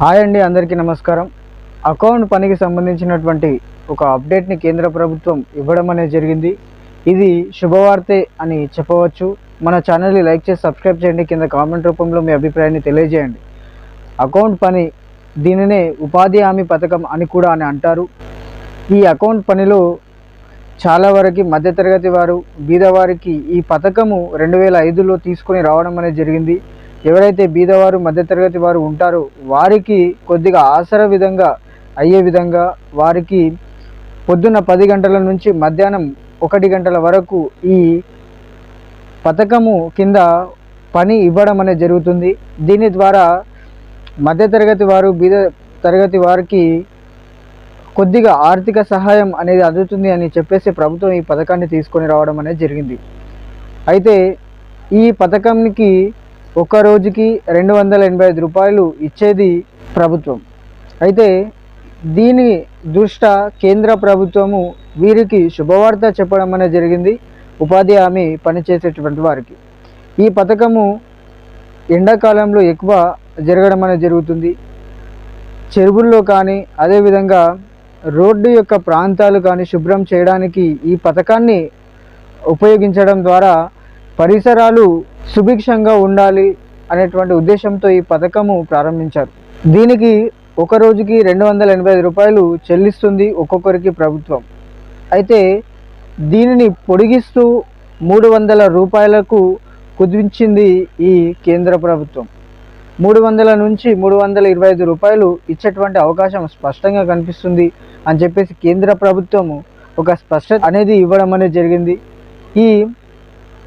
Hi అండి అందరికీ నమస్కారం. అకౌంట్ పనికి సంబంధించినటువంటి ఒక అప్డేట్ని కేంద్ర ప్రభుత్వం ఇవ్వడం అనేది జరిగింది. ఇది శుభవార్తే అని చెప్పవచ్చు. మన ఛానల్ని లైక్ చేసి సబ్స్క్రైబ్ చేయండి. కింద కామెంట్ రూపంలో మీ అభిప్రాయాన్ని తెలియజేయండి. అకౌంట్ పని దీనినే ఉపాధి హామీ పథకం అని కూడా అని అంటారు. ఈ అకౌంట్ పనిలో చాలా వరకు మధ్యతరగతి వారు బీదవారికి ఈ పథకము రెండు వేల ఐదులో తీసుకొని రావడం అనేది జరిగింది. ఎవరైతే బీదవారు మధ్యతరగతి వారు ఉంటారో వారికి కొద్దిగా ఆసర విధంగా అయ్యే విధంగా వారికి పొద్దున్న పది గంటల నుంచి మధ్యాహ్నం ఒకటి గంటల వరకు ఈ పథకము కింద పని ఇవ్వడం అనేది జరుగుతుంది. దీని ద్వారా మధ్యతరగతి వారు బీద తరగతి వారికి కొద్దిగా ఆర్థిక సహాయం అనేది అందుతుంది అని చెప్పేసి ప్రభుత్వం ఈ పథకాన్ని తీసుకొని రావడం అనేది జరిగింది. అయితే ఈ పథకానికి ఒక్క రోజుకి రెండు వందల ఎనభై ఐదు రూపాయలు ఇచ్చేది ప్రభుత్వం. అయితే దీని దృష్ట్యా కేంద్ర ప్రభుత్వము వీరికి శుభవార్త చెప్పడం అనేది జరిగింది. ఉపాధి హామీ పనిచేసేటువంటి వారికి. ఈ పథకము ఎండాకాలంలో ఎక్కువ జరగడం అనేది జరుగుతుంది. చెరువుల్లో కానీ అదేవిధంగా రోడ్డు యొక్క ప్రాంతాలు కానీ శుభ్రం చేయడానికి ఈ పథకాన్ని ఉపయోగించడం ద్వారా పరిసరాలు సుభిక్షంగా ఉండాలి అనేటువంటి ఉద్దేశంతో ఈ పథకము ప్రారంభించారు. దీనికి ఒక రోజుకి రెండు వందల ఎనభై ఐదు రూపాయలు చెల్లిస్తుంది ఒక్కొక్కరికి ప్రభుత్వం. అయితే దీనిని పొడిగిస్తూ మూడు వందల రూపాయలకు కుదించింది ఈ కేంద్ర ప్రభుత్వం. మూడు వందల నుంచి మూడు వందల ఇరవై ఐదు రూపాయలు ఇచ్చేటువంటి అవకాశం స్పష్టంగా కనిపిస్తుంది అని చెప్పేసి కేంద్ర ప్రభుత్వము ఒక స్పష్టత అనేది ఇవ్వడం అనేది జరిగింది. ఈ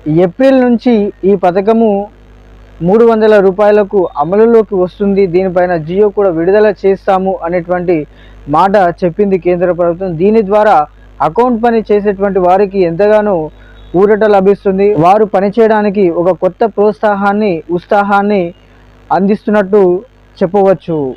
ఏప్రిల్ నుంచి ఈ పథకము మూడు వందల రూపాయలకు అమలులోకి వస్తుంది. దీనిపైన జియో కూడా విడుదల చేస్తాము అనేటువంటి మాట చెప్పింది కేంద్ర ప్రభుత్వం. దీని ద్వారా అకౌంట్ పని చేసేటువంటి వారికి ఎంతగానో ఊరట లభిస్తుంది. వారు పనిచేయడానికి ఒక కొత్త ప్రోత్సాహాన్ని ఉత్సాహాన్ని అందిస్తున్నట్టు చెప్పవచ్చు.